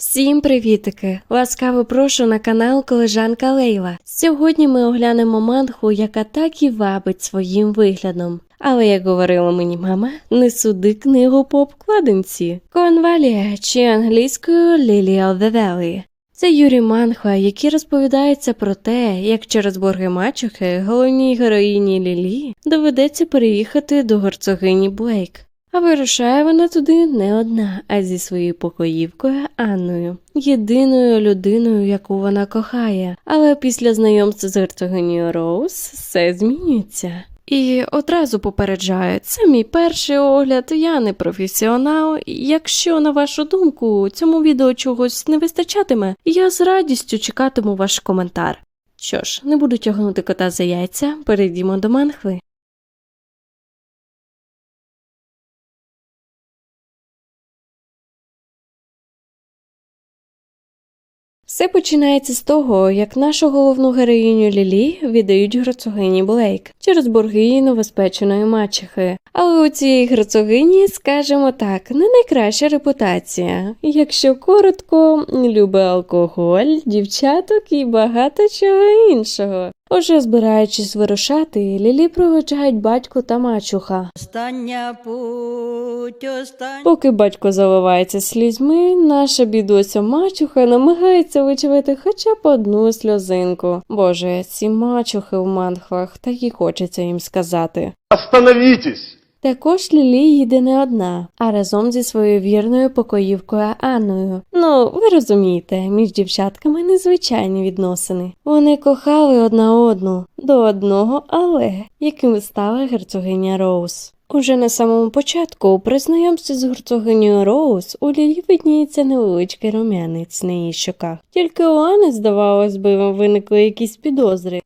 Всім привітики! Ласкаво прошу на канал Колежанка Лейла. Сьогодні ми оглянемо мангу, яка так і вабить своїм виглядом. Але, як говорила мені мама, не суди книгу по обкладинці. Конвалія чи англійською Lily of. Це Юрі Манхва, який розповідається про те, як через борги мачухи головній героїні Лілі доведеться переїхати до герцогині Блейк. А вирушає вона туди не одна, а зі своєю покоївкою Анною, єдиною людиною, яку вона кохає. Але після знайомства з герцогинею Роуз все змінюється. І одразу попереджаю, це мій перший огляд, я не професіонал. Якщо, на вашу думку, цьому відео чогось не вистачатиме, я з радістю чекатиму ваш коментар. Що ж, не буду тягнути кота за яйця, перейдімо до манхви. Все починається з того, як нашу головну героїню Лілі віддають герцогині Блейк через борги новоспеченої мачехи. Але у цій герцогині, скажімо так, не найкраща репутація. Якщо коротко, любить алкоголь, дівчаток і багато чого іншого. Уже збираючись вирушати, Лілі проведжають батько та мачуха. Остання путь, остання. Поки батько заливається слізьми, наша бідося мачуха намагається вичавити хоча б одну сльозинку. Боже, ці мачухи в манхвах, так і хочеться їм сказати. Остановитесь! Також Лілі їде не одна, а разом зі своєю вірною покоївкою Анною. Ну, ви розумієте, між дівчатками незвичайні відносини. Вони кохали одна одну до одного, але яким стала герцогиня Роуз. Уже на самому початку, при знайомстві з герцогинею Роуз, у Лілі видніється невеличкий рум'янець на її щоках. Тільки у Анни, здавалось би, виникли якісь підозри.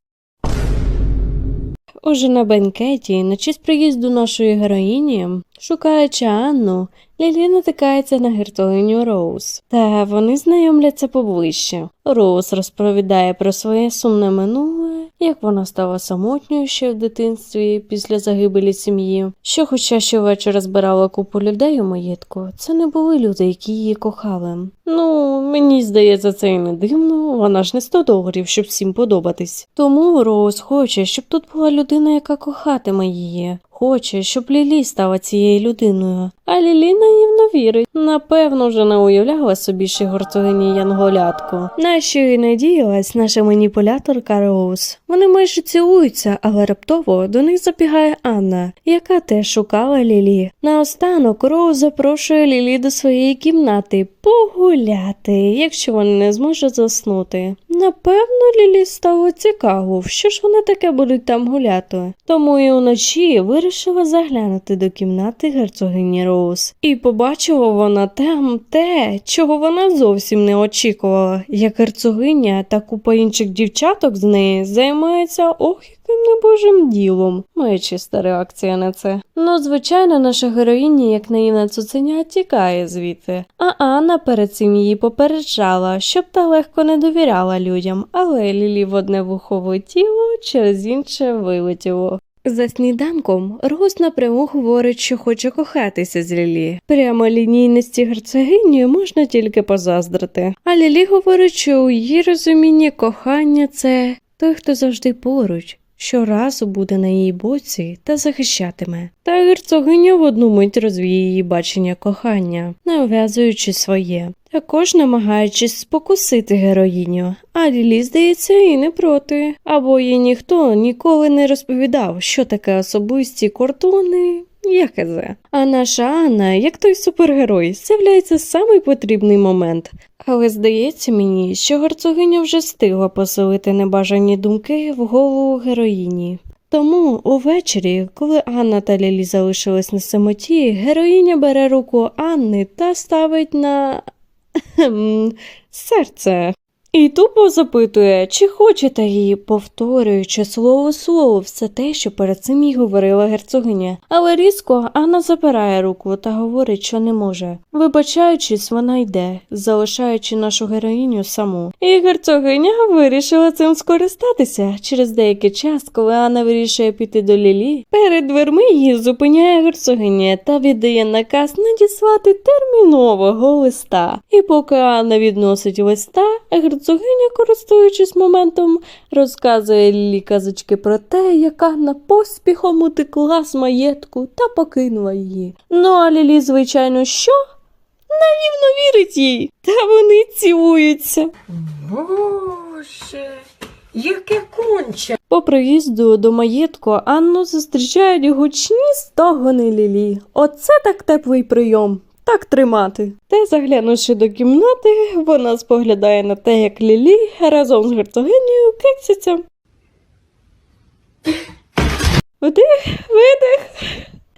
Уже на бенкеті, на честь приїзду нашої героїні, шукаючи Анну, Лілі натикається на герцогиню Роуз, та вони знайомляться поближче. Роуз розповідає про своє сумне минуле, як вона стала самотньою ще в дитинстві після загибелі сім'ї, що, хоча щовечора збирала купу людей у маєтку, це не були люди, які її кохали. Ну, мені здається, це і не дивно, вона ж не 100 доларів, щоб всім подобатись. Тому Роуз хоче, щоб тут була людина, яка кохатиме її. Хоче, щоб Лілі стала цією людиною. А Лілі наївно вірить. Напевно, вже не уявляла собі ще герцогині Янголятку. На що і надіялась наша маніпуляторка Роуз. Вони майже цілуються, але раптово до них забігає Анна, яка теж шукала Лілі. Наостанок Роуз запрошує Лілі до своєї кімнати погуляти, якщо вони не зможуть заснути. Напевно, Лілі стало цікаво, що ж вони таке будуть там гуляти. Тому і уночі вирішила заглянути до кімнати герцогині Роуз. І побачила вона там те, чого вона зовсім не очікувала, як герцогиня та купа інших дівчаток з неї займається ох яким небожим ділом. Моя чиста реакція на це. Ну, звичайно, наша героїня, як наївна цуценя, тікає звідти. А Анна перед цим її попереджала, щоб та легко не довіряла людям, але Лілі в одне вухо влетіло, через інше вилетіло. За сніданком Роуз напряму говорить, що хоче кохатися з Лілі. Прямо лінійності герцогині можна тільки позаздрити. А Лілі говорить, що у її розумінні кохання це той, хто завжди поруч. Щоразу буде на її боці та захищатиме. Та герцогиня в одну мить розвіє її бачення кохання, нав'язуючи своє, також намагаючись спокусити героїню. А Лілі, здається, і не проти. Або їй ніхто ніколи не розповідав, що таке особисті кордони. Яке це? А наша Анна, як той супергерой, з'являється самий потрібний момент. Але здається мені, що герцогиня вже встигла поселити небажані думки в голову героїні. Тому увечері, коли Анна та Лілі залишились на самоті, героїня бере руку Анни та ставить на кхем, серце. І тупо запитує, чи хоче та її, повторюючи слово слово все те, що перед цим їй говорила герцогиня. Але різко Анна забирає руку та говорить, що не може. Вибачаючись, вона йде, залишаючи нашу героїню саму. І герцогиня вирішила цим скористатися. Через деякий час, коли Анна вирішує піти до Лілі, перед дверми її зупиняє герцогиня та віддає наказ надіслати термінового листа. І поки Анна відносить листа, герцогиня, користуючись моментом, розказує Лілі казочки про те, як Анна поспіхом утекла з маєтку та покинула її. Ну а Лілі, звичайно, що? Наївно вірить їй, та вони цілуються. Боже, яке конче. По приїзду до маєтку Анну зустрічають гучні стогони Лілі. Оце так теплий прийом. Так тримати. Та заглянувши до кімнати, вона споглядає на те, як Лілі разом з герцогинею кексяться. Вдих, видих.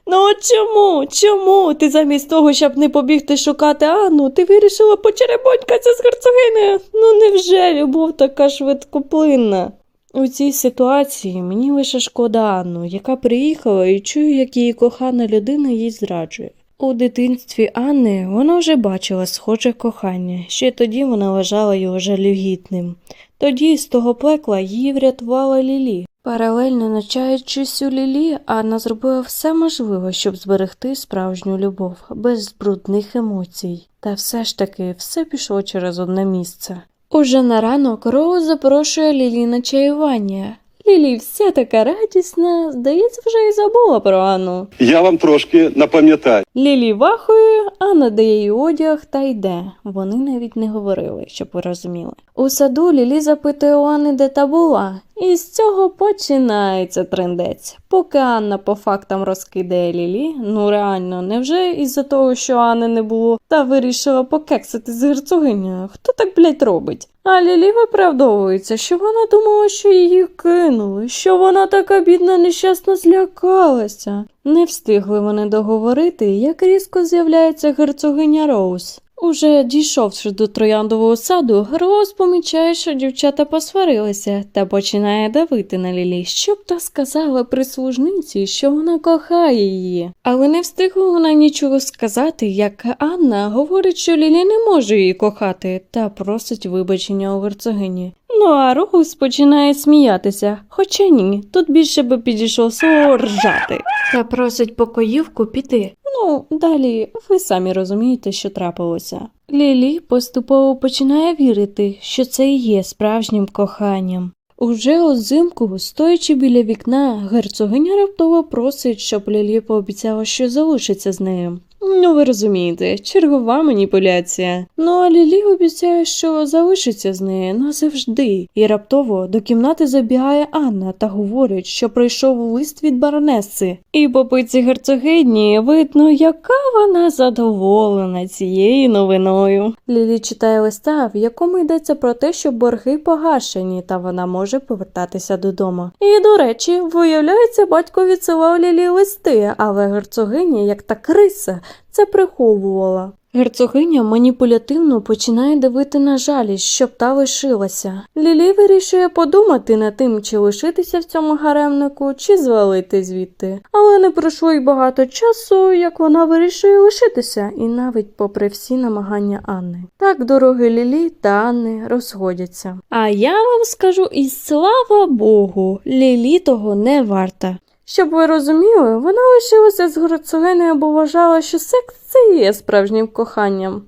Ну чому? Чому? Ти замість того, щоб не побігти шукати Анну, ти вирішила почеребонькатися з герцогинею? Ну невже любов така швидкоплинна? У цій ситуації мені лише шкода Анну, яка приїхала і чую, як її кохана людина їй зраджує. У дитинстві Анни вона вже бачила схоже кохання, ще тоді вона вважала його жалюгідним. Тоді з того пекла її врятувала Лілі. Паралельно навчаючись у Лілі, Анна зробила все можливе, щоб зберегти справжню любов, без брудних емоцій. Та все ж таки все пішло через одне місце. Уже на ранок Роуз запрошує Лілі на чаювання. Лілі вся така радісна, здається, вже й забула про Анну. Я вам трошки напам'ятаю. Лілі вахує, Анна дає їй одяг та йде. Вони навіть не говорили, щоб ви розуміли. У саду Лілі запитує у Анни, де та була, і з цього починається трендець. Поки Анна по фактам розкидає Лілі, ну реально, невже із-за того, що Анни не було, та вирішила покексити з герцогинею? Хто так, блять, робить? А Лілі виправдовується, що вона думала, що її кинули, що вона така бідна нещасно злякалася. Не встигли вони договорити, як різко з'являється герцогиня Роуз. Уже дійшовши до трояндового саду, Роуз помічає, що дівчата посварилися, та починає давити на Лілі, щоб та сказала прислужниці, що вона кохає її. Але не встигла вона нічого сказати, як Анна говорить, що Лілі не може її кохати, та просить вибачення у герцогині. Ну а Роуз починає сміятися, хоча ні, тут більше би підійшло слово ржати. Та просить покоївку піти. Ну, далі ви самі розумієте, що трапилося. Лілі поступово починає вірити, що це і є справжнім коханням. Уже озимку, стоячи біля вікна, герцогиня раптово просить, щоб Лілі пообіцяла, що залишиться з нею. Ну, ви розумієте, чергова маніпуляція. Ну а Лілі обіцяє, що залишиться з нею назавжди. І раптово до кімнати забігає Анна та говорить, що прийшов лист від баронеси. І по пиці герцогині видно, яка вона задоволена цією новиною. Лілі читає листа, в якому йдеться про те, що борги погашені, та вона може повертатися додому. І, до речі, виявляється, батько відсилав Лілі листи, але герцогиня, як та криса, це приховувала. Герцогиня маніпулятивно починає давити на жалість, щоб та лишилася. Лілі вирішує подумати над тим, чи лишитися в цьому гаремнику, чи звалити звідти. Але не пройшло й багато часу, як вона вирішує лишитися, і навіть попри всі намагання Анни. Так дороги Лілі та Анни розходяться. А я вам скажу, і слава Богу, Лілі того не варта. Щоб ви розуміли, вона лишилася з герцогинею, бо вважала, що секс це є справжнім коханням.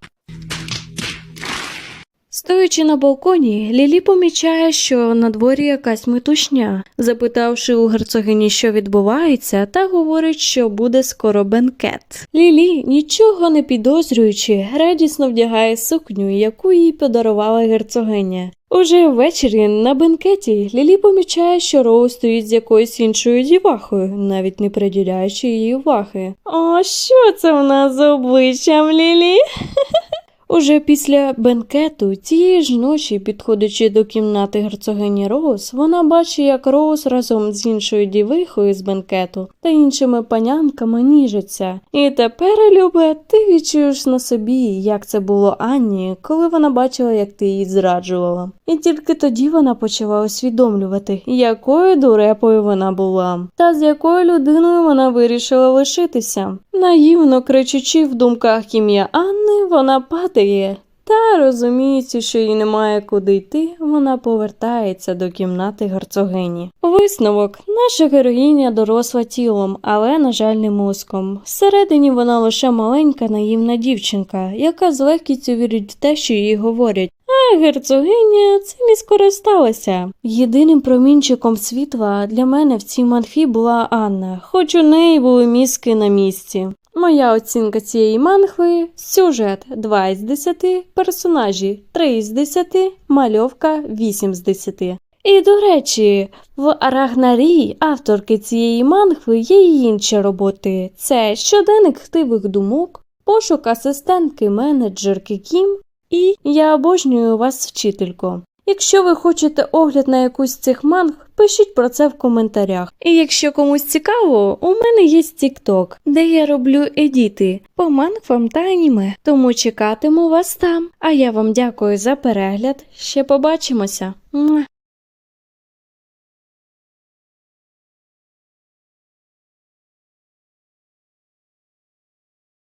Стоячи на балконі, Лілі помічає, що на дворі якась метушня. Запитавши у герцогині, що відбувається, та говорить, що буде скоро бенкет. Лілі, нічого не підозрюючи, радісно вдягає сукню, яку їй подарувала герцогиня. Уже ввечері на бенкеті Лілі помічає, що Роу стоїть з якоюсь іншою дівахою, навіть не приділяючи її уваги. О, що це в нас за обличчям, Лілі? Уже після бенкету тієї ж ночі, підходячи до кімнати герцогині Роуз, вона бачить, як Роуз разом з іншою дівихою з бенкету та іншими панянками ніжиться. І тепер, Любе, ти відчуєш на собі, як це було Анні, коли вона бачила, як ти її зраджувала. І тільки тоді вона почала усвідомлювати, якою дурепою вона була, та з якою людиною вона вирішила лишитися. Наївно кричучи в думках ім'я Анни, вона падає. Та розуміючи, що їй немає куди йти, вона повертається до кімнати герцогині. Висновок: наша героїня доросла тілом, але, на жаль, не мозком. Всередині вона лише маленька наївна дівчинка, яка з легкістю вірить в те, що їй говорять. А герцогиня цим і скористалася. Єдиним промінчиком світла для мене в цій манфі була Анна, хоч у неї були мізки на місці. Моя оцінка цієї манхви сюжет 2 із 10, персонажі 3 із 10, мальовка 8 з 10. І до речі, в Рагнарі авторки цієї манхви є й інші роботи: це щоденник хтивих думок, пошук асистентки менеджерки Кім і Я обожнюю вас, вчителько. Якщо ви хочете огляд на якусь з цих манг, пишіть про це в коментарях. І якщо комусь цікаво, у мене є TikTok, де я роблю едіти по мангфам та аніме. Тому чекатиму вас там. А я вам дякую за перегляд. Ще побачимося.